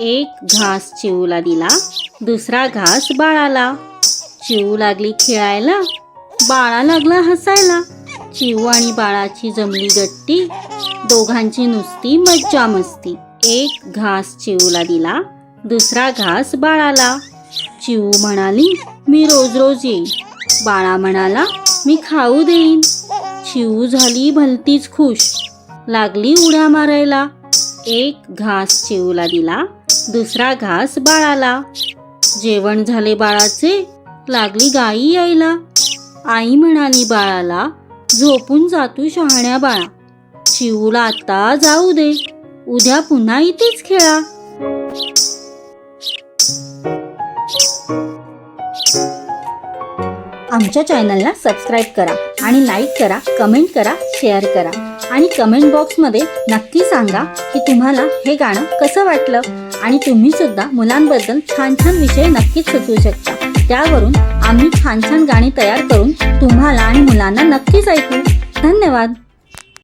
एक घास चिवूला दिला दुसरा घास बाळाला. चिवू लागली खेळायला बाळा लागला हसायला. चिऊ आणि बाळाची जमली गट्टी दोघांची नुसती मज्जा मस्ती. एक घास चिवूला दिला दुसरा घास बाळाला. चिवू म्हणाली मी रोज रोज येईन. बाळा म्हणाला मी खाऊ देईन. चिऊ झाली भलतीच खुश लागली उड्या मारायला. एक घास चिवूला दिला दुसरा घास बाळाला. जेवण झाले बाळाचे लागली गाई यायला. आई म्हणाली बाळाला झोपून जातू शहाण्या बाळा. चिवूला आता जाऊ दे. उद्या पुन्हा इथेच खेळा. आमच्या चॅनलला सबस्क्राईब करा आणि लाईक करा कमेंट करा शेअर करा. आणि कमेंट बॉक्समध्ये नक्की सांगा की तुम्हाला हे गाणं कसं वाटलं? आणि तुम्ही सुद्धा मुलांबद्दल छान छान विषय नक्कीच सुचवू शकता. त्यावरून आम्ही छान छान गाणी तयार करून तुम्हाला आणि मुलांना नक्कीच ऐकू. धन्यवाद.